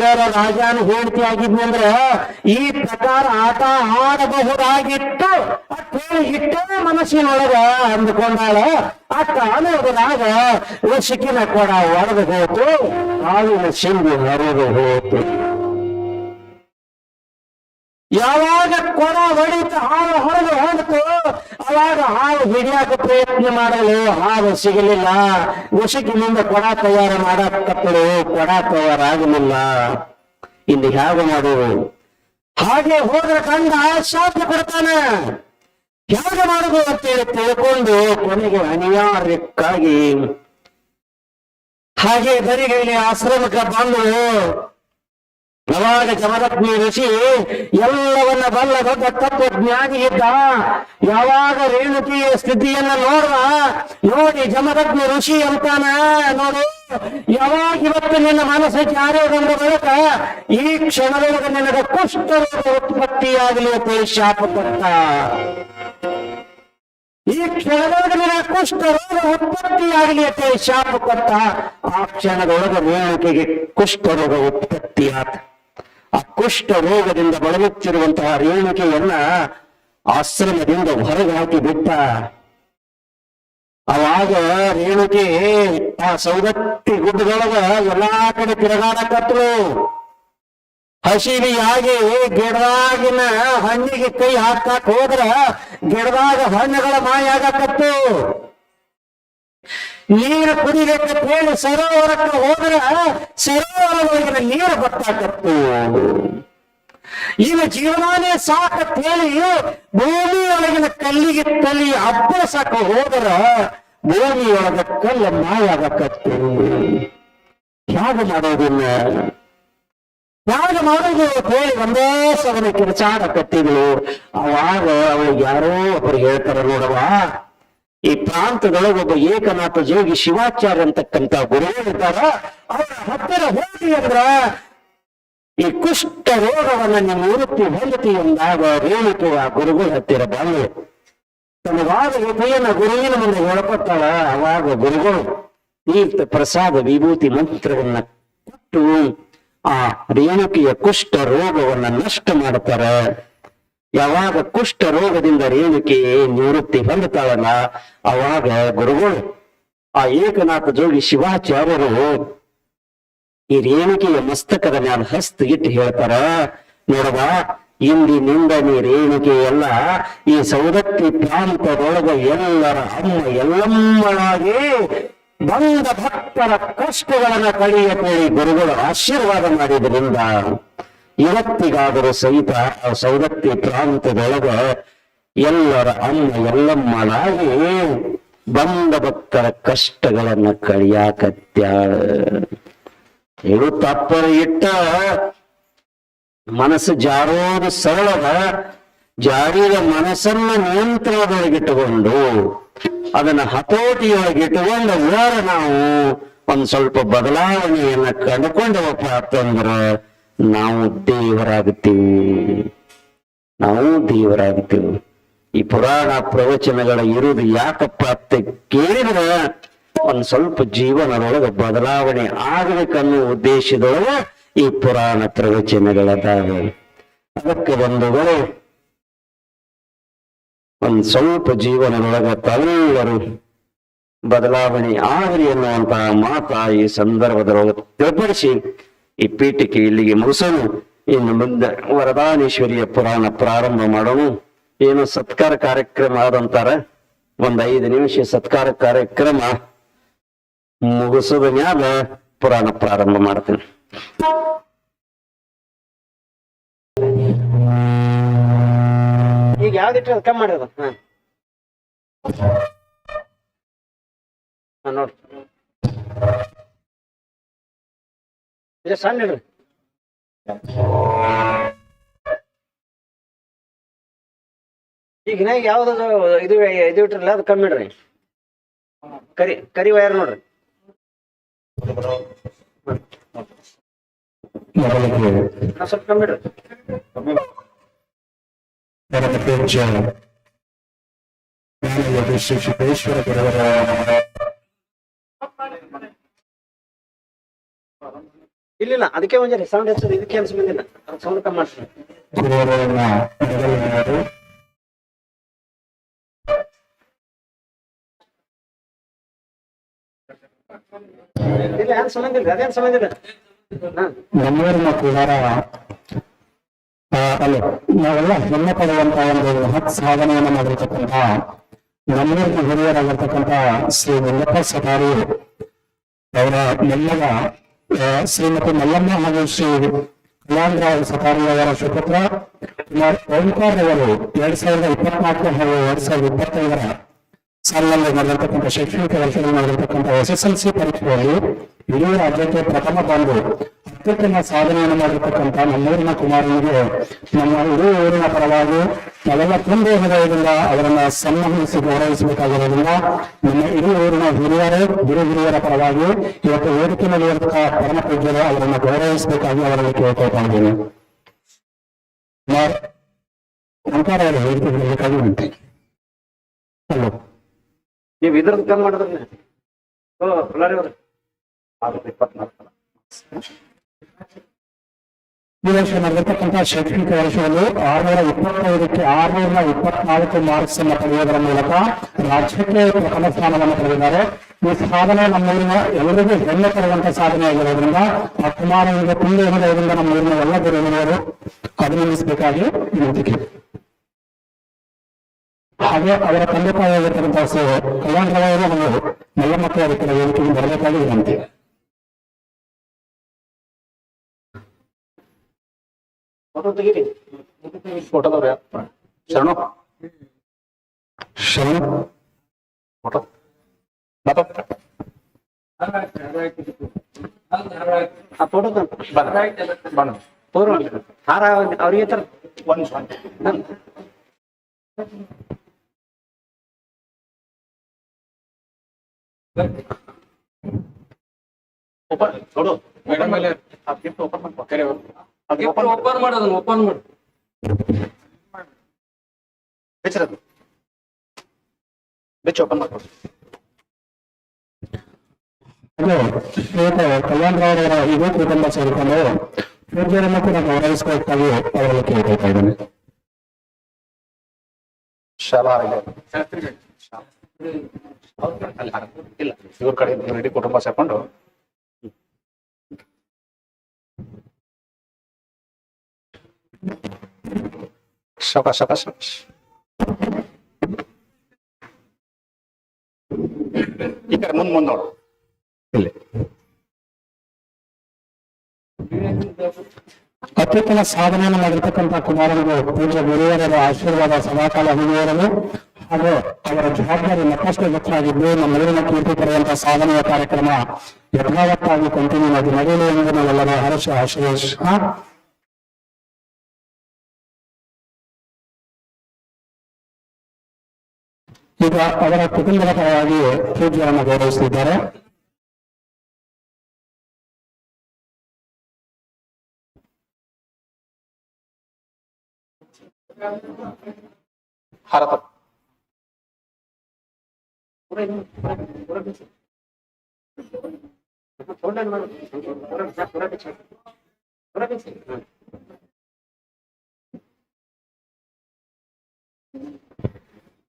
ಯಾವ್ದಾರ ರಾಜಾನ ಹೇಳ್ತಿ ಆಗಿದ್ನಿ ಅಂದ್ರ ಈ ಪ್ರಕಾರ ಆಟ ಆಡಬಹುದಾಗಿತ್ತು. ಹೇಳಿ ಇಟ್ಟೇ ಮನಸ್ಸಿನೊಳಗ ಅಂದ್ಕೊಂಡಾಳ, ಅಕ್ಕ ಅನ್ನೋದ್ರಾಗ ವಶಕಿನ ಕೊಡ ಒಡೆದು ಹೋತು ಹಾವಿನ ಸಿಂಧು ಹರಿದು ಹೋತು. ಯಾವಾಗ ಕೊಡ ಹೊಡಿತ ಹಾಲು ಹೊರಗೆ ಹೊರತು ಅವಾಗ ಹಾಲು ಹಿಡಿಯಾಕ ಪ್ರಯತ್ನ ಮಾಡಲು ಹಾಲು ಸಿಗಲಿಲ್ಲ. ಉಸುಕಿನಿಂದ ಕೊಡ ತಯಾರು ಮಾಡಕ್ಕತ್ತಳು ಕೊಡ ತಯಾರಾಗಲಿಲ್ಲ. ಇನ್ನು ಹೇಗೆ ಮಾಡೋದು? ಹಾಗೆ ಹೋದ್ರ ಕಂಡ ಶಾಪ ಕೊಡ್ತಾನೆ. ಹೇಗೆ ಮಾಡುದು ಅಂತೇಳಿ ತಿಳ್ಕೊಂಡು ಕೊನೆಗೆ ಅನಿವಾರ್ಯಕ್ಕಾಗಿ ಹಾಗೆ ಬರಿಗೈಲಿ ಆಶ್ರಮಕ್ಕೆ ಬಂದು ಯಾವಾಗ ಜಮದಗ್ನಿ ಋಷಿ ಎಲ್ಲವನ್ನ ಬಲ್ಲ ದೊಡ್ಡ ತತ್ವ ಜ್ಞಾನಿ ಇದ್ದ ಯಾವಾಗ ರೇಣುಕಿಯ ಸ್ಥಿತಿಯನ್ನ ನೋಡುವ ನೋಡಿ ಜಮದಗ್ನಿ ಋಷಿ ಅಂತಾನ, ನೋಡಿ ಯಾವಾಗ ಇವತ್ತು ನಿನ್ನ ಮನಸ್ಸಿಗೆ ಬಂದ ಬಳಿಕ ಈ ಕ್ಷಣದೊಳಗೆ ನಿನಗೆ ಕುಷ್ಠರೋಗ ಉತ್ಪತ್ತಿಯಾಗಲಿ ಅಂತ ಶಾಪ ಕೊಟ್ಟ. ಈ ಕ್ಷಣದೊಳಗೆ ನಿನಗೆ ಕುಷ್ಠರೋಗ ಉತ್ಪತ್ತಿಯಾಗಲಿ ಅಂತ ಶಾಪ ಕೊಟ್ಟ. ಆ ಕ್ಷಣದೊಳಗೆ ರೇಣುಕಿಗೆ ಕುಷ್ಠರೋಗ ಉತ್ಪತ್ತಿಯಾತ ಆ ಕುಷ್ಠ ರೋಗದಿಂದ ಬಳಲುತ್ತಿರುವಂತಹ ರೇಣುಕೆಯನ್ನ ಆಶ್ರಮದಿಂದ ಹೊರಗೆ ಹಾಕಿ ಬಿಟ್ಟ. ಅವಾಗ ರೇಣುಕೆ ಆ ಸೌದತ್ತಿ ಗುಡ್ಡದೊಳಗ ಎಲ್ಲಾ ಕಡೆ ತಿರುಗಾಡಕತ್ರು ಹಸಿವಿಯಾಗಿ ಗಿಡದಾಗಿನ ಹಣ್ಣಿಗೆ ಕೈ ಹಾಕಾಕ್ ಹೋದ್ರ ಗಿಡದಾಗ ಹಣ್ಣುಗಳ ಮಾಯ ಆಗಕತ್ತು ನೀರು ಕುಡಿಲಿಕ್ಕೆ ಹೇಳಿ ಸರೋವರಕ್ಕೆ ಹೋದ್ರ ಸರೋವರದೊಳಗಿನ ನೀರು ಬತ್ತಾಕತ್ತು ಈಗ ಜೀವನಾನೇ ಸಾಕತ್ ಹೇಳಿ ಭೂಮಿಯೊಳಗಿನ ಕಲ್ಲಿಗೆ ತಲಿ ಅಬ್ಬಸಕ ಹೋದ್ರ ಭೂಮಿಯೊಳಗ ಕಲ್ಲ ಮಾಯ ಆಗಕತ್ತು ಹೇಗೆ ಮಾಡೋದಿಲ್ಲ ಹೇಗೆ ಮಾಡೋದು ಅಂತ ಹೇಳಿ ಒಂದೇ ಸಗನ ಕಿರ್ಚಾಡಕತ್ತಿಗಳು ಅವಾಗ ಅವಳಿಗೆ ಯಾರೋ ಒಬ್ರು ಹೇಳ್ತಾರ ನೋಡವ ಈ ಪ್ರಾಂತದೊಳಗೆ ಒಬ್ಬ ಏಕನಾಥ ಜೋಗಿ ಶಿವಾಚಾರ್ಯ ಅಂತಕ್ಕಂತ ಗುರುಗಳಿದ್ದಾರ ಅವರ ಹತ್ತಿರ ಹೋಗಿ ಅಂದ್ರ ಈ ಕುಷ್ಠ ರೋಗವನ್ನ ನಿಮ್ಮ ನಿವೃತ್ತಿ ಹೊಂದತಿ ಎಂದಾಗ ರೇಣುಕೆ ಆ ಗುರುಗಳ ಹತ್ತಿರ ಬಂದು ತನಗಾದ ವಿಷಯನ ಗುರುವಿನ ಮುಂದೆ ಹೇಳ್ಕೊತಾಳ ಅವಾಗ ಗುರುಗಳು, ತೀರ್ಥ ಪ್ರಸಾದ ವಿಭೂತಿ ಮಂತ್ರವನ್ನ ಕೊಟ್ಟು ಆ ರೇಣುಕೆಯ ಕುಷ್ಠ ರೋಗವನ್ನ ನಷ್ಟ ಮಾಡ್ತಾರ. ಯಾವಾಗ ಕುಷ್ಠ ರೋಗದಿಂದ ರೇಣುಕೆ ನಿವೃತ್ತಿ ಹೊಂದುತ್ತಾಳಲ್ಲ, ಅವಾಗ ಗುರುಗಳು, ಆ ಏಕನಾಥ ಜೋಗಿ ಶಿವಾಚಾರ್ಯರು ಈ ರೇಣುಕೆಯ ಮಸ್ತಕದ ಮ್ಯಾಲ ಹಸ್ತ ಇಟ್ಟು ಹೇಳ್ತಾರ ನೋಡವ ಇಂದಿನಿಂದ ನೀ ರೇಣುಕೆ ಎಲ್ಲ, ಈ ಸೌದತ್ತಿ ಪ್ರಾಂತದೊಳಗ ಎಲ್ಲರ ಅಮ್ಮ ಎಲ್ಲಮ್ಮಳಾಗಿ ಬಂದ ಭಕ್ತರ ಕಷ್ಟಗಳನ್ನ ಕಳೆಯತೇಳಿ ಗುರುಗಳು ಆಶೀರ್ವಾದ ಮಾಡಿದ್ರಿಂದ ಇವತ್ತಿಗಾದರೂ ಸಹಿತ ಸೌದತ್ತಿ ಪ್ರಾಂತದೊಳಗ ಎಲ್ಲರ ಅಮ್ಮ ಎಲ್ಲಮ್ಮನಾಗಿ ಬಂದ ಭಕ್ತರ ಕಷ್ಟಗಳನ್ನ ಕಳಿಯಾಕತ್ಯ. ಇದು ತಪ್ಪರ ಇಟ್ಟ. ಮನಸ್ಸು ಜಾರೋದು ಸರಳದ ಜಾರಿದ ಮನಸ್ಸನ್ನ ನಿಯಂತ್ರಣದೊಳಗಿಟ್ಟುಕೊಂಡು ಅದನ್ನ ಹತೋಟಿಯೊಳಗಿಟ್ಟುಕೊಂಡು ಓರ ನಾವು ಒಂದ್ ಸ್ವಲ್ಪ ಬದಲಾವಣೆಯನ್ನ ಕಂಡುಕೊಂಡವಪ್ಪ ಅಂತಂದ್ರ ನಾವು ದೇವರಾಗುತ್ತೇವೆ. ನಾವು ದೇವರಾಗುತ್ತೇವೆ. ಈ ಪುರಾಣ ಪ್ರವಚನಗಳ ಇರುವುದು ಯಾಕಪ್ಪ ಅಂತ ಕೇಳಿದ್ರೆ ಒಂದ್ ಸ್ವಲ್ಪ ಜೀವನದೊಳಗೆ ಬದಲಾವಣೆ ಆಗ್ಬೇಕನ್ನೋ ಉದ್ದೇಶದೊಳಗೆ ಈ ಪುರಾಣ ಪ್ರವಚನಗಳದಾವ. ಅದಕ್ಕೆ ಬಂಧುಗಳು ಒಂದ್ ಸ್ವಲ್ಪ ಜೀವನದೊಳಗ ತಾವೆಲ್ಲರೂ ಬದಲಾವಣೆ ಆಗಲಿ ಎನ್ನುವಂತಹ ಮಾತ ಈ ಸಂದರ್ಭದೊಳಗೆ ತಿಳಿಪಡಿಸಿ ಈ ಪೀಠಿಕೆ ಇಲ್ಲಿಗೆ ಮುಗಿಸೋಣ. ಇನ್ನು ಮುಂದೆ ವರದಾನೇಶ್ವರಿಯ ಪುರಾಣ ಪ್ರಾರಂಭ ಮಾಡೋಣ. ಏನು ಸತ್ಕಾರ ಕಾರ್ಯಕ್ರಮ ಆದಂತಾರ? ಒಂದ್ ಐದು ನಿಮಿಷ ಸತ್ಕಾರ ಕಾರ್ಯಕ್ರಮ ಮುಗಿಸದ ಮ್ಯಾಲ ಪುರಾಣ ಪ್ರಾರಂಭ ಮಾಡ್ತೇನೆ. ಈಗ ಯಾವ್ದಿಟ್ರೆ ಅದು ಕಮ್ಮಿ ಮಾಡೋದು ಹಾ. ಹಾ, ನೋಡ್ರಿ ಇದು ಸಣ್ಣ ಇಡ್ರಿ ಈಗ ಇನ್ನಾಗ ಯಾವ್ದು ಇದು ಇದು ಇಟ್ರಲ್ಲ ಅದು ಕಮ್ಮಿ ಇಡ್ರಿ ಕರಿ ಕರಿ ವಯರ್ ನೋಡ್ರಿ ಹಾ, ಸ್ವಲ್ಪ ಕಮ್ಮಿ ಇಡ್ರಿ ಪರಮಪೂಜ್ಯ ಜ್ಞಾನಯೋಗಿ ಶ್ರೀ ಸಿದ್ದೇಶ್ವರ ಗುರುವರ ಇಲ್ಲ ಅದಕ್ಕೆ ಒಂದ್ ಸೌಂಡ್ ಹೆಚ್ಚು ಇದಕ್ಕೆ ಅನ್ಸ್ ಬಂದಿಲ್ಲ. ಸೌಂಡ್ ಕಮ್ಮಿ ಮಾಡ್ತೀನಿ ಇಲ್ಲ ಏನ್ ಸಂಬಂಧ ಇಲ್ಲ ಅದೇನ್ ಸಂಬಂಧ ಇಲ್ಲ. ನಮ್ಮೂರಿನ ಕುಮಾರ ಅಲ್ಲ ನಾವೆಲ್ಲ ಹೆಮ್ಮೆ ಪಡುವಂತ ಒಂದು ಮಹತ್ ಸಾಧನೆಯನ್ನ ಮಾಡಿರ್ತಕ್ಕಂಥ ನಮ್ಮೂರಿನ ಹಿರಿಯರಾಗಿರ್ತಕ್ಕಂಥ ಶ್ರೀ ವೆಂಕಟ ಸಟಾರಿ ಅವರ ಆ, ಶ್ರೀಮತಿ ಮಲ್ಲಮ್ಮ ಹಾಗೂ ಶ್ರೀ ಕಲ್ಯಾಣರಾವ್ ಸತಾರಿ ಅವರ ಸುಪುತ್ರ ಕುಮಾರ್ ಓಂಕಾರ್ ಅವರು ಎರಡ್ ಸಾವಿರದ ಇಪ್ಪತ್ನಾಲ್ಕು ಹಾಗೂ ಎರಡ್ ಸಾವಿರದ ಇಪ್ಪತ್ತೈದರ ಸಾಲಿನಲ್ಲಿ ನಡೆದಿರ್ತಕ್ಕಂಥ ಶೈಕ್ಷಣಿಕ ವರ್ಷದಲ್ಲಿ ನಡೆದಿರ್ತಕ್ಕಂಥ ಎಸ್ ಎಸ್ ಎಲ್ ಸಿ ಪರೀಕ್ಷೆಯಲ್ಲಿ ಇಡೀ ರಾಜ್ಯಕ್ಕೆ ಪ್ರಥಮ ಬಂದು ಅತ್ಯುತ್ತಮ ಸಾಧನೆಯನ್ನು ಮಾಡಿರ್ತಕ್ಕಂಥ ನಮ್ಮೂರಿನ ಕುಮಾರನಿಗೆ ನಮ್ಮ ಇಡೀ ಊರಿನ ಪರವಾಗಿ ನಾವೆಲ್ಲ ತುಂಬ ಹೃದಯದಿಂದ ಅವರನ್ನ ಸನ್ಮಾನಿಸಿ ಗೌರವಿಸಬೇಕಾಗಿರೋದ್ರಿಂದ ನಮ್ಮ ಇಡೀ ಊರಿನ ಹಿರಿಯರೇ, ಗುರು ಹಿರಿಯರ ಪರವಾಗಿ ಇವತ್ತು ವೇದಿಕೆಯಲ್ಲಿ ಇರತಕ್ಕ ಪರಮ ಪೂಜ್ಯರು ಅವರನ್ನ ಗೌರವಿಸಬೇಕಾಗಿ ಅವರನ್ನು ಕೇಳ್ಕೊಳ್ತಾ ಇದ್ದೀನಿ ಅವರ ವೇದಿಕೆ ಬರಬೇಕಾಗಿ ವಿನಂತಿ ಹಲೋ. ನೀವು ಕಮ್ಮಿ ಮಾಡಿದ್ರೆ ಓ ಬಳ್ಳಾರಿ ಅವ್ರೆ ಆಗುತ್ತೆ ಇಪ್ಪತ್ನಾಲ್ಕು ಈ ವರ್ಷ ಶೈಕ್ಷಣಿಕ ವರ್ಷದಲ್ಲಿ ಆರ್ನೂರ ಇಪ್ಪತ್ತೈದಕ್ಕೆ ಆರ್ನೂರ ಇಪ್ಪತ್ನಾಲ್ಕು ಮಾರ್ಕ್ಸ್ ಅನ್ನು ಪಡೆಯುವುದರ ಮೂಲಕ ರಾಜ್ಯಕ್ಕೆ ಪ್ರಥಮ ಸ್ಥಾನವನ್ನು ಪಡೆದಿದ್ದಾರೆ ಈ ಸಾಧನೆ ನಮ್ಮೂರಿನ ಎಲ್ಲರಿಗೂ ಹೆಮ್ಮೆ ತರುವಂತ ಸಾಧನೆ ಆಗಿರೋದ್ರಿಂದ ಆ ಕುಮಾರನಿಗೆ ತುಂಬ ಹೃದಯದಿಂದ ನಮ್ಮೂರಿನ ಎಲ್ಲ ಗುರುಗಳು ಅಭಿನಂದಿಸಬೇಕಾಗಿ ವಿನಂತಿಕೆ ಹಾಗೆ ಅವರ ತಂದೆ ತಾಯಿಯಾಗಿರ್ತಕ್ಕಂಥ ಶ್ರೀ ಕಲ್ಯಾಣ ರಾವ್ ಅವರು ಒಂದು ಎಲ್ಲ ಮಕ್ಕಳ ವೇದಿಕೆಗೆ ಬರಬೇಕಾಗಿ ವಿನಂತಿ. ಫೋಟೋ ತೆಗೀರಿ ಫೋಟೋದವ್ರ ಶರಣು ಶರಣ ಫೋಟೋ ಬಾಪ ಆ ಫೋಟೋ ಬಣ್ಣ ಪೂರ್ವ ಹಾರ ಅವ್ರಿಗೆ ತರ ಒಂದ್ ನಿಮಿಷ ಓಪನ್ ನೋಡು ಮೇಡಮ್ ಮೇಲೆ ಆ ಗಿಫ್ಟ್ ಓಪನ್ ಮಾಡ್ಕೊ ಕರೆ ಅದು ಓಪನ್ ಮಾಡೋದನ್ನ ಓಪನ್ ಮಾಡು. ಬೆಚ್ಚರದು ಬೆಚ್ಚ ಓಪನ್ ಮಾಡ್ಕೊ ಹಾಗೆ ಇವತ್ತು ಕಲ್ಯಾಣ ರಾವ್ ಅವರ ಇದೇ ಕುಟುಂಬ ಸೇರಿಕೊಂಡು ಪೂಜ್ಯರನ್ನು ಕೂಡ ಗೌರವಿಸಬೇಕಾಗಿ ಅವರಲ್ಲಿ ಕೇಳ್ಕೊಳ್ತಾ ಇದ್ದೇನೆ. ಶಾಲಾ ಇವ್ರ ಕಡೆ ರೆಡಿ ಕುಟುಂಬ ಸೇರ್ಕೊಂಡು ಈ ಕಡೆ ಮುಂದ್ ಮುಂದ್ ನೋಡು ಇಲ್ಲಿ ಅತ್ಯುತ್ತಮ ಸಾಧನೆಯನ್ನು ಮಾಡಿರ್ತಕ್ಕಂಥ ಕುಮಾರನಿಗೆ ಪೂಜ್ಯ ಗುರುವರರ ಆಶೀರ್ವಾದ ಸದಾಕಾಲ ಹಿರಿಯರನ್ನು ಹಾಗೂ ಅವರ ಜವಾಬ್ದಾರಿ ಮತ್ತಷ್ಟು ಗೊತ್ತಾಗಿದ್ದು ನಮ್ಮ ಊರಿನ ಕೀರ್ತಿ ಪಡೆಯುವಂತಹ ಸಾಧನೆಯ ಕಾರ್ಯಕ್ರಮ ಯಥಾವತ್ತಾಗಿ ಕಂಟಿನ್ಯೂ ಆಗಿ ನಡೆಯಲಿ ಎಂದು ನಾವೆಲ್ಲರೂ ಹರ್ಷ ಆಶೀರ್ವದಿಸ ಈಗ ಅವರ ಕುಟುಂಬದ ಪರವಾಗಿ ಪೂಜ್ಯರನ್ನು ಗೌರವಿಸುತ್ತಿದ್ದಾರೆ. ಭಾರತ ಸರಿ ಅವ್ರು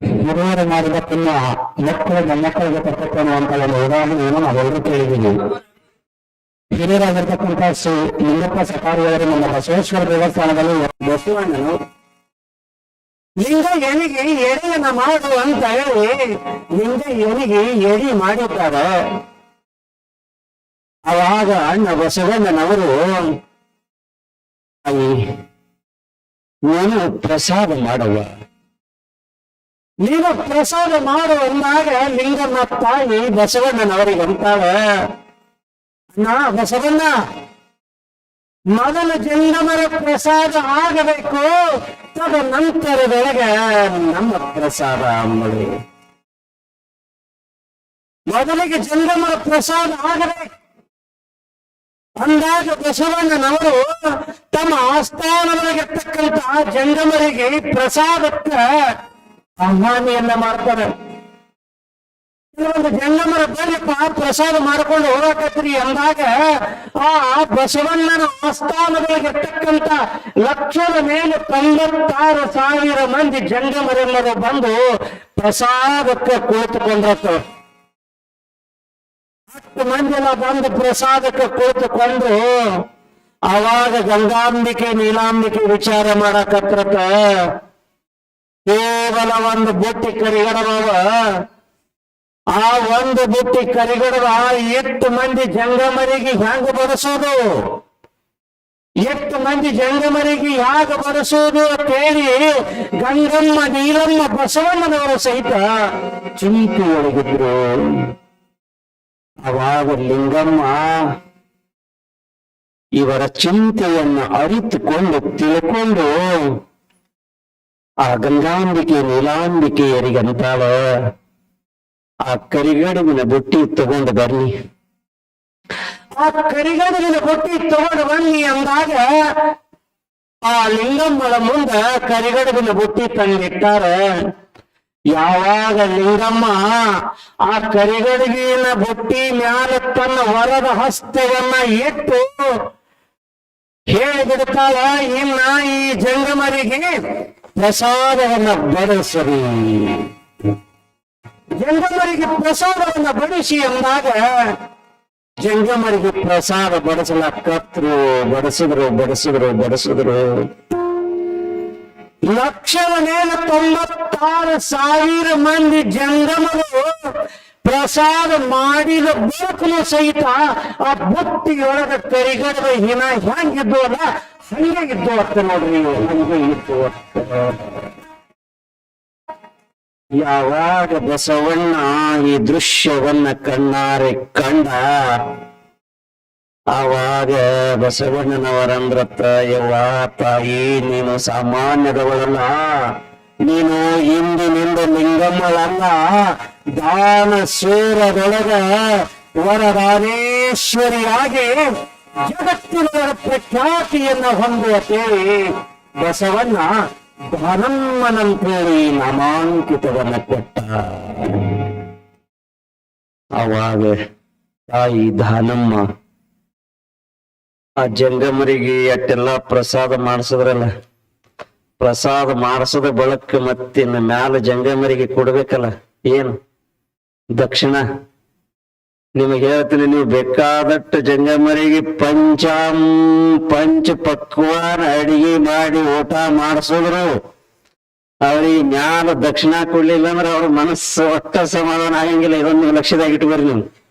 ನಿರ್ಮಾಣ ಮಾಡಿದ ಪುಣ್ಯ ಮಕ್ಕಳ ಮೊಮ್ಮಕ್ಕಳಿಗೆ ತಪ್ಪತ್ತಾನ ಅಂತ ಒಂದು ಉದಾಹರಣೆಯನ್ನು ನಾವೆಲ್ಲರೂ ಕೇಳಿದ್ದೀವಿ. ಹಿರಿಯರಾಗಿರ್ತಕ್ಕಂಥ ಶ್ರೀ ಲಿಂಗಪ್ಪ ಸಕಾರಿಯವರು ನಮ್ಮ ಬಸವೇಶ್ವರ ದೇವಸ್ಥಾನದಲ್ಲಿ ಬಸವಣ್ಣನು, ಲಿಂಗ ಎನಿಗೆ ಎಡೆಯನ್ನ ಮಾಡು ಅಂತ ಹೇಳಿ ಲಿಂಗ ಎನಿಗೆ ಎಡಿ ಮಾಡಿದ್ದಾರೆ, ಅವಾಗ ಅಣ್ಣ ಬಸವಣ್ಣನವರು ಅಲ್ಲಿ ನೀನು ಪ್ರಸಾದ ಮಾಡುವ. ನೀನು ಪ್ರಸಾದ ಮಾಡು ಅಂದಾಗ ಲಿಂಗಮ್ಮ ತಾಯಿ ಬಸವಣ್ಣನವರಿಗೆ ಅಂತಾಳೆ ನಾ ಬಸವಣ್ಣ, ಮೊದಲು ಜಂಗಮರ ಪ್ರಸಾದ ಆಗಬೇಕು, ತದ ನಂತರದೊಳಗೆ ನಮ್ಮ ಪ್ರಸಾದ ಅಮ್ಮಳಿ ಮೊದಲಿಗೆ ಜಂಗಮರ ಪ್ರಸಾದ ಆಗಬೇಕು. ಅಂದಾಗ ಬಸವಣ್ಣನವರು ತಮ್ಮ ಆಸ್ಥಾನದೊಳಗಿರ್ತಕ್ಕಂತ ಜಂಗಮರಿಗೆ ಪ್ರಸಾದಕ್ಕ ಆಹ್ವಾನಿಯನ್ನ ಮಾಡ್ತಾರೆ. ಕೆಲವೊಂದು ಜಂಗಮರ ಬಂದಪ್ಪ ಪ್ರಸಾದ ಮಾಡ್ಕೊಂಡು ಹೋಗಕತ್ರಿ ಅಂದಾಗ ಆ ಬಸವಣ್ಣನ ಆಸ್ಥಾನದೊಳಗಿರ್ತಕ್ಕಂತ ಲಕ್ಷದ ಮೇಲೆ ತೊಂಬತ್ತಾರು ಸಾವಿರ ಮಂದಿ ಜಂಗಮರೆಲ್ಲರೂ ಬಂದು ಪ್ರಸಾದಕ್ಕೆ ಕುಳಿತುಕೊಂಡಿರ್ತಾರೆ ಹತ್ತು ಮಂದಿ ಎಲ್ಲ ಬಂದು ಪ್ರಸಾದಕ್ಕೆ ಕುಳಿತುಕೊಂಡು ಅವಾಗ ಗಂಗಾಂಬಿಕೆ, ನೀಲಾಂಬಿಕೆ ವಿಚಾರ ಮಾಡಕತ್ರತ ಕೇವಲ ಒಂದು ಬುಟ್ಟಿ ಕರಿಗಡವ ಆ ಒಂದು ಬುಟ್ಟಿ ಕರಿಗಡವ ಎಷ್ಟು ಮಂದಿ ಜಂಗಮರಿಗೆ ಹೆಂಗ ಬರೆಸೋದು? ಎಷ್ಟು ಮಂದಿ ಜಂಗಮರಿಗೆ ಯಾಗ ಬರೆಸೋದು ಕೇಳಿ ಗಂಗಮ್ಮ, ನೀಲಮ್ಮ, ಬಸವಣ್ಣನವರ ಸಹಿತ ಚಿಂತೆ ಒಳಗಿದ್ರು ಅವಾಗ ಲಿಂಗಮ್ಮ ಇವರ ಚಿಂತೆಯನ್ನು ಅರಿತುಕೊಂಡು ತಿಳ್ಕೊಂಡು ಆ ಗಂಗಾಂಬಿಕೆ ನೀಲಾಂಬಿಕೆಯರಿಗಂತಾಳ ಆ ಕರಿಗಡುವಿನ ಬುಟ್ಟಿ ತಗೊಂಡು ಬರ್ನಿ ಆ ಕರಿಗಡುವಿನ ಬುಟ್ಟಿ ತಗೊಂಡು ಬನ್ನಿ ಅಂದಾಗ ಆ ಲಿಂಗಮ್ಮಳ ಮುಂದ ಕರಿಗಡುವಿನ ಬುಟ್ಟಿ ತಂದಿಟ್ಟಾರ ಯಾವಾಗ ಲಿಂಗಮ್ಮ ಆ ಕರಿಗಡಿಗಿನ ಬುಟ್ಟಿ ಮ್ಯಾಲ ತನ್ನ ವರದ ಹಸ್ತವನ್ನ ಇಟ್ಟು ಹೇಳಿಬಿಡ್ತಾಳ ಇನ್ನ ಈ ಜಂಗಮರಿಗೆ ಪ್ರಸಾದವನ್ನ ಬಡಿಸರಿ ಜಂಗಮರಿಗೆ ಪ್ರಸಾದವನ್ನ ಬಡಿಸಿ ಅಂದಾಗ ಜಂಗಮರಿಗೆ ಪ್ರಸಾದ ಬಡಿಸಲಕ್ಕತ್ರು ಬಡಿಸಿದ್ರು ಬಡಿಸಿದ್ರು ಬಡಿಸಿದ್ರು. ಲಕ್ಷದ ಮೇಲೆ ತೊಂಬತ್ತಾರು ಸಾವಿರ ಮಂದಿ ಜಂಗಮರು ಪ್ರಸಾದ ಮಾಡಿದ ಬದುಕಲು ಸಹಿತ ಆ ಬುತ್ತಿಯೊಳಗ ಕರಿಗಡದ ಹಿನ ಹೆಂಗಿದ್ದು ಅಲ್ಲ ಹಂಗೆ ಇದ್ದು ಅತ್ತ ನೋಡ್ರಿ. ಹಂಗೆ ಇದ್ದು ಯಾವಾಗ ಬಸವಣ್ಣ ಈ ದೃಶ್ಯವನ್ನ ಕಣ್ಣಾರೆ ಕಂಡ ಆವಾಗ ಬಸವಣ್ಣನವರಂದ್ರತ್ತ ಯವ್ವ ತಾಯಿ, ನೀನು ಸಾಮಾನ್ಯದವಳಲ್ಲ. ನೀನು ಇಂದಿನಿಂದ ಲಿಂಗಮ್ಮಳಲ್ಲ. ದಾನ ಸೂರದೊಳಗ ವರದಾನೇಶ್ವರಿಯಾಗಿ ಜಗತ್ತಿನ ಪ್ರಖ್ಯಾತಿಯನ್ನ ಹೊಂದುವತೇ ಬಸವಣ್ಣ ಧನಮ್ಮನಂತೇಳಿ ನಾಮಾಂಕಿತವನ್ನ ಕೊಟ್ಟ. ಆವಾಗ ತಾಯಿ ದಾನಮ್ಮ ಆ ಜಂಗಮರಿಗೆ ಅಟ್ಟೆಲ್ಲ ಪ್ರಸಾದ ಮಾಡಿಸಿದ್ರಲ್ಲ. ಪ್ರಸಾದ ಮಾಡಿಸದ ಬಳಕ ಮತ್ತಿನ್ನ ಮ್ಯಾಲ ಜಂಗಮರಿಗೆ ಕೊಡ್ಬೇಕಲ್ಲ. ಏನು? ದಕ್ಷಿಣ. ನಿಮಗೆ ಹೇಳ್ತೀನಿ, ನೀವು ಬೇಕಾದಟ್ಟು ಜಂಗಮರಿಗೆ ಪಂಚಾಂ ಪಂಚ ಪಕ್ವಾನ್ ಅಡಿಗೆ ಮಾಡಿ ಊಟ ಮಾಡಿಸಿದ್ರು. ಅವ್ರಿಗೆ ಮ್ಯಾಲ ದಕ್ಷಿಣ ಕೊಡ್ಲಿಲ್ಲ ಅಂದ್ರೆ ಅವ್ರ ಮನಸ್ಸು ಒಟ್ಟ ಸಮಾಧಾನ ಆಗಂಗಿಲ್ಲ. ಇದೊಂದು ಲಕ್ಷ್ಯದಾಗ ಇಟ್ಕೊರಿ ನೀವು.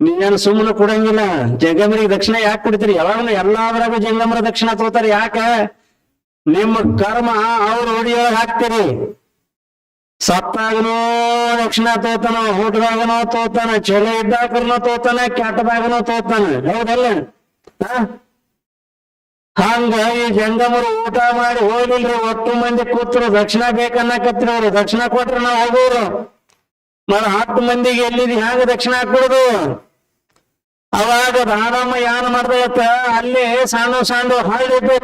ನೀವೇನು ಸುಮ್ಮನೆ ಕೊಡಂಗಿಲ್ಲ. ಜಂಗಮರಿಗೆ ದಕ್ಷಿಣ ಯಾಕೆ ಕೊಡ್ತೀರಿ? ಯಾವಾಗಲೂ ಎಲ್ಲಾದ್ರಾಗೂ ಜಂಗಮರ ದಕ್ಷಿಣ ತಗೋತಾರೆ ಯಾಕ? ನಿಮ್ಮ ಕರ್ಮ ಅವ್ರ ಹೊಡಿಯೋ ಹಾಕ್ತೀರಿ. ಸತ್ತಾಗನೋ ದಕ್ಷಿಣ ತೋತಾನ ಊಟದಾಗನೂ ತೋತಾನ, ಚಲೋ ಇದ್ದಾಕರ್ನೋ ತೋತಾನ, ಕೆಟ್ಟದಾಗನೋ ತೋತಾನ. ಹೌದಲ್ಲ? ಹಂಗ ಈ ಜಂಗಮರು ಊಟ ಮಾಡಿ ಹೋಗಿಲ್ರಿ ಒಟ್ಟು ಮಂದಿ ಕೂತ್ರು ದಕ್ಷಿಣ ಬೇಕನ್ನಕತ್ರಿ ಅವ್ರು. ದಕ್ಷಿಣ ಕೊಟ್ರೆ ನಾವು ಹೋಗೋರು. ಮರ ಹತ್ತು ಮಂದಿಗೆ ಎಲ್ಲಿದ್? ಹ್ಯಾಂಗ ದಕ್ಷಿಣ ಹಾಕ್ಬಿಡುದು ಅವಾಗ ರಾಮ ಯಾನ್ ಮಾಡ್ದತ್ತ ಅಲ್ಲಿ ಸಣ್ಣ ಸಣ್ಣ ಹಳ್ಳಿದ್ದು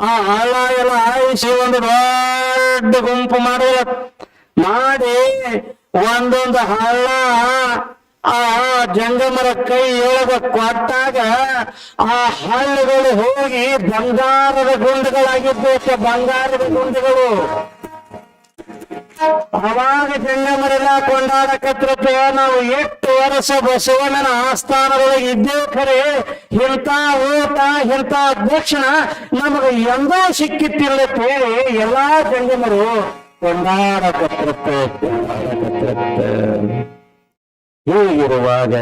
ಆ ಹಳ್ಳ ಎಲ್ಲ ಆಯಿಸಿ ಒಂದು ದೊಡ್ಡ ಗುಂಪು ಮಾಡಿ ಮಾಡಿ ಒಂದೊಂದು ಹಳ್ಳ ಆ ಜಂಗಮರ ಕೈ ಒಳಗ ಕೊಟ್ಟಾಗ ಆ ಹಳ್ಳಗಳು ಹೋಗಿ ಬಂಗಾರದ ಗುಂಡುಗಳಾಗಿದ್ದು ಬಂಗಾರದ ಗುಂಡುಗಳು. ಅವಾಗ ಜಂಗಮರೆಲ್ಲ ಕೊಂಡಾಡಕತ್ರತ ನಾವು ಎಷ್ಟು ವರ್ಷ ಬಸವಣ್ಣನ ಆಸ್ಥಾನದೊಳಗೆ ಇದ್ದೇವೆ ಖರೆ ಇಂಥ ಊಟ, ಇಂಥ ದಕ್ಷಿಣ ನಮಗೆ ಎಂದೋ ಸಿಕ್ಕಿತ್ತಿಲ್ಲ ಕೇಳಿ ಎಲ್ಲಾ ಜಂಗಮರು ಕೊಂಡಾಡಕತ್ರತ ಕೊಂಡಾಡಕತ್ರತ ಹೀಗಿರುವಾಗ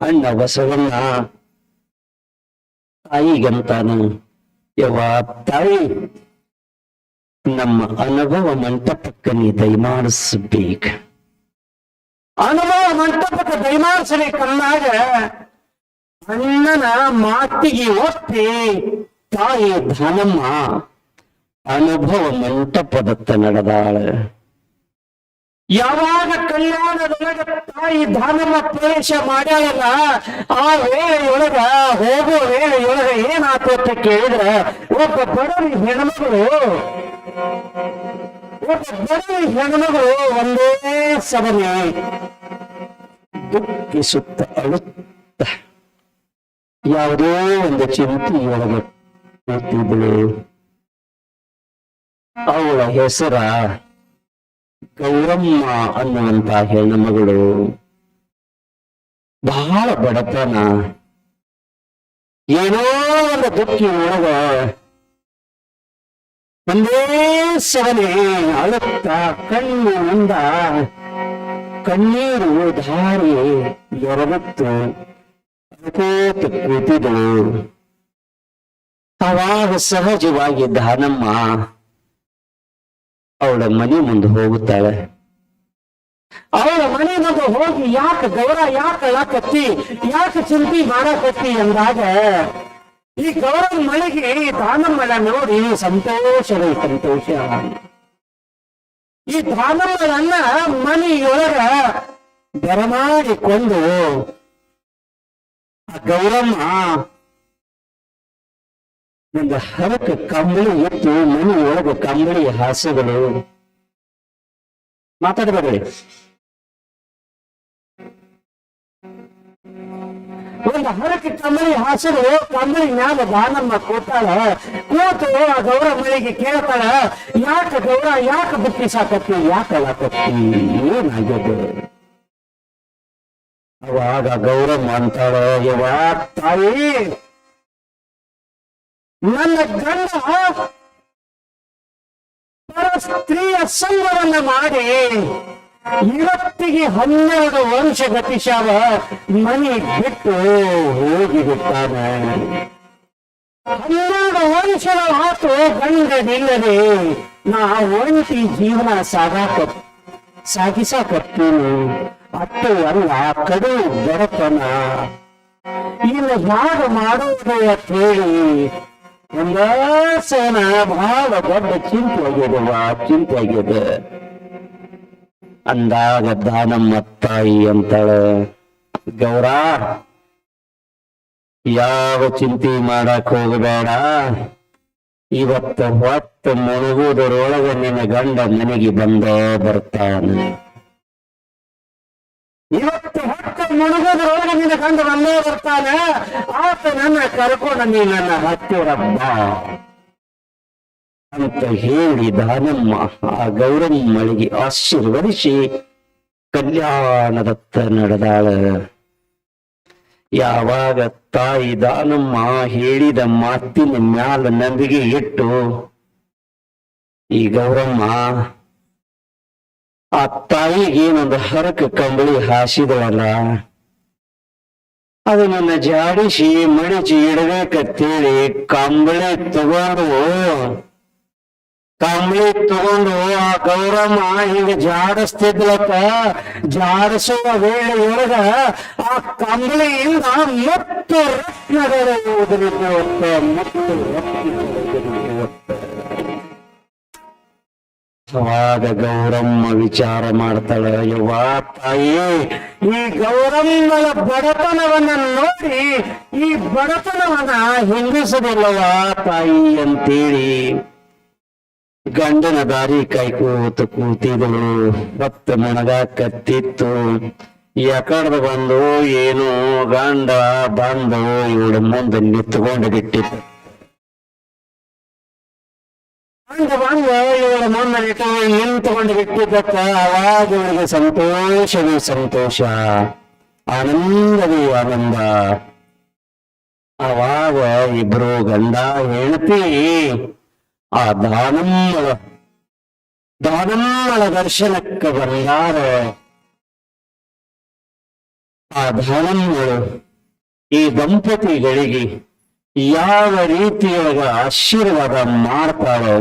ಅಣ್ಣ ಬಸವಣ್ಣ, ತಾಯಿಗಂತಾನ, ಯವ್ವ ತಾಯಿ ನಮ್ಮ ಅನುಭವ ಮಂಟಪಕ್ಕೆ ನೀ ದಯಮಾಡಿಸಬೇಕು. ಅನುಭವ ಮಂಟಪದ ದೈಮಾರ್ಸನೆ ಕಣ್ಣಾಗ ಅಣ್ಣನ ಮಾತಿಗೆ ಒತ್ತಿ ತಾಯಿ ಧನಮ್ಮ ಅನುಭವ ಮಂಟಪದತ್ತ ನಡೆದಾಳ. ಯಾವಾಗ ಕಲ್ಯಾಣದೊಳಗ ತಾಯಿ ಧಾನಮ್ಮ ಪ್ರವೇಶ ಮಾಡ್ಯಾಳಲ್ಲ, ಆ ವೇಳೆಯೊಳಗ, ಹೋಗೋ ವೇಳೆಯೊಳಗ ಏನಾಯ್ತು ಅಂತ ಕೇಳಿದ್ರ, ಒಬ್ಬ ಬಡವಿ ಹೆಣ್ಮಗಳು, ಒಬ್ಬ ಬಡವಿ ಹೆಣ್ಮಗಳು ಒಂದೇ ಸಭನೆ ದುಃಖಿಸುತ್ತ ಅಳುತ್ತ. ಯಾವುದೋ ಒಂದು ಚಿಂತೆಯೊಳಗೆ ಕೂತಿದ್ಳು. ಅವಳ ಹೆಸರ ಗೌರಮ್ಮ ಅನ್ನುವಂತ ಹೆಣ್ಣು ಮಗಳು ಬಹಳ ಬಡತನ. ಏನೋ ಒಂದು ಒಳಗ ಒಂದೇ ಸವನೆ ಅಳುತ್ತ ಮುಂದ ಕಣ್ಣೀರು ಧಾರಿ ಎರಗುತ್ತು ಅಳ್ಕೋತ ಕೂತಿದಳು. ಅವಾಗ ಸಹಜವಾಗಿ ದಾನಮ್ಮ ಅವಳ ಮನೆ ಮುಂದೆ ಹೋಗುತ್ತಾಳೆ. ಅವಳ ಮನೆ ಮುಂದೆ ಹೋಗಿ ಯಾಕೆ ಗೌರ ಯಾಕೆ ಅಳಕತ್ತಿ ಯಾಕೆ ಚಿಂತಿ ಮಾಡಕತ್ತಿ ಅಂದಾಗ ಈ ಗೌರವ ಮಳೆಗೆ ದಾನಮ್ಮಳ ನೋಡಿ ಸಂತೋಷವೇ, ಸಂತೋಷ. ಈ ದಾನಮ್ಮಳನ್ನ ಮನೆಯೊಳಗ ಬರಮಾಡಿಕೊಂಡು ಗೌರಮ್ಮ ಒಂದು ಹರಕ ಕಂಬಳಿ ಎತ್ತು ಮನೆ ಒಳಗ ಕಂಬಳಿ ಹಾಸುಗಳು. ಮಾತಾಡಬೇಡಿ ಒಂದು ಹರಕ ಕಂಬಳಿ ಹಾಸುಗಳು, ಕಂಬಳಿ ಮ್ಯಾಲ ಬಾನಮ್ಮ ಕೂತಾಳ. ಕೂತು ಆ ಗೌರ ಮಳಿಗೆ ಕೇಳ್ತಾಳ, ಯಾಕ ಗೌರ, ಯಾಕ ಬುಕ್ಕಿ ಸಾಕತ್ತಿ, ಯಾಕ ಲಾಕತ್ತಿ ಏನಾಗ್ಯದ? ಅವಾಗ ಗೌರಮ್ಮ ಅಂತಾಳ ಯಾವ ತಾಯಿ ನನ್ನ ಗಂಡ ಪರ ಸ್ತ್ರೀಯ ಸಂಘವನ್ನ ಮಾಡಿ ಇವತ್ತಿಗೆ ಹನ್ನೆರಡು ವರ್ಷ ಗತಿಶಾವ ಮನೆ ಬಿಟ್ಟು ಹೋಗಿಬಿಟ್ಟಾನೆ. ಹನ್ನೆರಡು ವಂಶದ ಆತು ಗಂಡನಿಲ್ಲದೆ ನಾ ಒಂಟಿ ಜೀವನ ಸಾಗಾಕ ಸಾಗಿಸಾಕತ್ತೀನಿ ಅಟ್ಟು ಅಲ್ಲ, ಕಡು ಬಡತನ. ಇನ್ನು ಯಾರು ಮಾಡುವುದೇ ಅಂತ ಹೇಳಿ ಒಂದಸನ ಬಹಳ ದೊಡ್ಡ ಚಿಂತೆ ಆಗ್ಯದವ ಚಿಂತೆ ಆಗ್ಯದ ಅಂದಾಗ ನಮ್ಮ ತಾಯಿ ಅಂತಾಳ. ಗೌರ, ಯಾವ ಚಿಂತೆ ಮಾಡಕ್ ಹೋಗಬೇಡ. ಇವತ್ತ ಹೊತ್ತು ಮುಳುಗುವುದರೊಳಗ ನಿನ್ನ ಗಂಡ ಮನೆಗೆ ಬಂದ ಬರ್ತಾನೆ. ಮುಳುಗೋದ್ರೊಳಗೆ ನಿನ್ನ ಕಂಡು ಬಂದೇ ಬರ್ತಾನೆ. ಆತ ನನ್ನ ಕರ್ಕೊಂಡು ನೀ ನನ್ನ ಹತ್ತಿರ ಅಂತ ಹೇಳಿ ದಾನಮ್ಮ ಆ ಗೌರಮ್ಮಳಿಗೆ ಆಶೀರ್ವದಿಸಿ ಕಲ್ಯಾಣದತ್ತ ನಡೆದಾಳ. ಯಾವಾಗ ತಾಯಿ ದಾನಮ್ಮ ಹೇಳಿದ ಮಾತಿನ ಮ್ಯಾಲ ನಂಬಿಕೆ ಇಟ್ಟು, ಈ ಗೌರಮ್ಮ ಆ ತಾಯಿಗೆ ಒಂದು ಹರಕ ಕಂಬಳಿ ಹಾಸಿದವಲ್ಲ, ಅದನ್ನ ಜಾಡಿಸಿ ಮಡಿಚಿ ಇಡಬೇಕಂತೇಳಿ ಕಂಬಳಿ ತಗೊಂಡು ಕಂಬಳಿ ತಗೊಂಡು ಆ ಗೌರಮ್ಮ ಹಿಂಗ ಜಾಡಿಸ್ತಿದ್ಲಕ್ಕ ಜಾಡಿಸುವ ವೇಳೆ ಹೊರಗ ಆ ಕಂಬಳಿಯಿಂದ ಮತ್ತು ರತ್ನಗಳು ಮತ್ತು ರತ್ನಗಳು ಅವಾಗ ಗೌರಮ್ಮ ವಿಚಾರ ಮಾಡ್ತಾಳ, ಯವ್ವ ತಾಯಿ, ಈ ಗೌರಮ್ಮನ ಬಡತನವನ್ನ ನೋಡಿ, ಈ ಬಡತನವನ್ನ ಹಿಂಗಿಸದಿಲ್ಲವ ತಾಯಿ ಅಂತೇಳಿ ಗಂಡನ ದಾರಿ ಕೈಕೂತು ಕೂತಿದಳು. ಹೊತ್ತ ನನಗ ಕತ್ತಿತ್ತು. ಯಾಕಡ್ದು ಬಂದು, ಏನು ಗಂಡ ಬಂದು, ಇವಳು ಮುಂದೆ ನಿಂತ್ಕೊಂಡು ಬಿಟ್ಟಿತ್ತು. ಹಂಗ ಬಂದು ಇವಳ ಮುಂದೆ ನಿಂತು ನಿಂತುಕೊಂಡು ಬಿಟ್ಟಿದ್ದಕ್ಕ ಅವಾಗ ಇವರಿಗೆ ಸಂತೋಷವೇ ಸಂತೋಷ. ಆನಂದವೇ ಆನಂದ. ಅವಾಗ ಇಬ್ರು ಗಂಡ ಹೆಂಡತಿ, ಆ ದಾನಮ್ಮಳ ದಾನಮ್ಮಳ ದರ್ಶನಕ್ಕೆ ಬಂದಾರ. ಆ ದಾನಮ್ಮಳು ಈ ದಂಪತಿಗಳಿಗೆ ಯಾವ ರೀತಿಯೊಳಗ ಆಶೀರ್ವಾದ ಮಾಡ್ತಾಳೆ?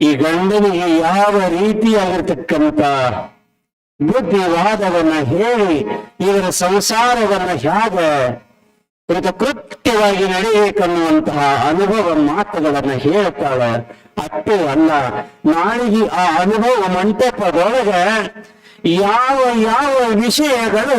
ಈ ಗಂಡನಿಗೆ ಯಾವ ರೀತಿಯಾಗಿರ್ತಕ್ಕಂತ ಬುದ್ಧಿವಾದವನ್ನ ಹೇಳಿ, ಇವರ ಸಂಸಾರವನ್ನ ಹೇಗೆ ಕೃತಕೃತ್ಯವಾಗಿ ನಡೆಯಬೇಕನ್ನುವಂತಹ ಅನುಭವ ಮಾತುಗಳನ್ನ ಹೇಳ್ತಾಳೆ. ಅಷ್ಟೇ ಅಲ್ಲ, ನಾಳೆಗೆ ಆ ಅನುಭವ ಮಂಟಪದೊಳಗೆ ಯಾವ ಯಾವ ವಿಷಯಗಳು